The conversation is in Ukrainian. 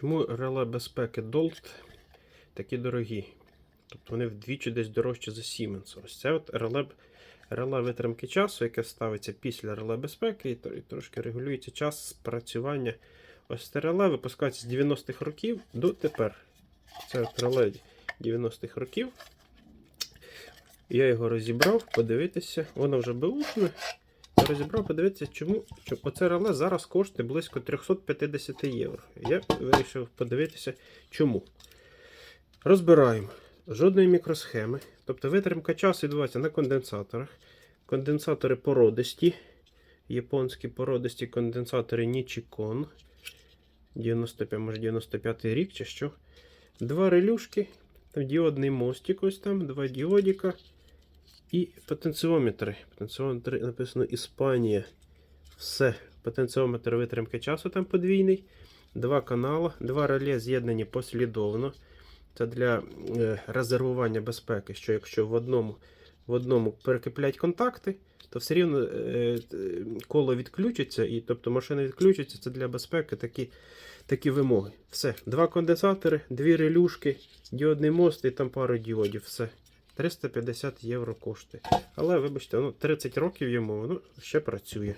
Чому реле безпеки Dolt такі дорогі? Тобто вони вдвічі десь дорожчі за Siemens. Ось це от реле, реле витримки часу, яке ставиться після реле безпеки, і, трошки регулюється час спрацювання. Ось це реле випускається з 90-х років до тепер. Це от реле 90-х років. Я його розібрав, подивитися. Воно вже беушне. Розібрав, подивитися, чому, оце реле зараз коштує близько 350 євро. Я вирішив подивитися, чому. Розбираємо. Жодної мікросхеми. Тобто витримка часу відбувається на конденсаторах. Конденсатори породисті. Японські породисті конденсатори Nichicon. 95, може 95 рік чи що. Два релюшки. Діодний мостик, ось там, два діодіка. І потенціометри. Потенціометри написано Іспанія. Все. Потенціометр витримки часу там подвійний. Два канали, два реле з'єднані послідовно. Це для е, резервування безпеки, що якщо в одному, в одному перекиплять контакти, то все рівно е, е, коло відключиться, і тобто машина відключиться, це для безпеки такі, такі вимоги. Все. Два конденсатори, дві релюшки, діодний мост і там пару діодів. Все. 350 євро коштує. Але, вибачте, ну, 30 років йому ну, ще працює.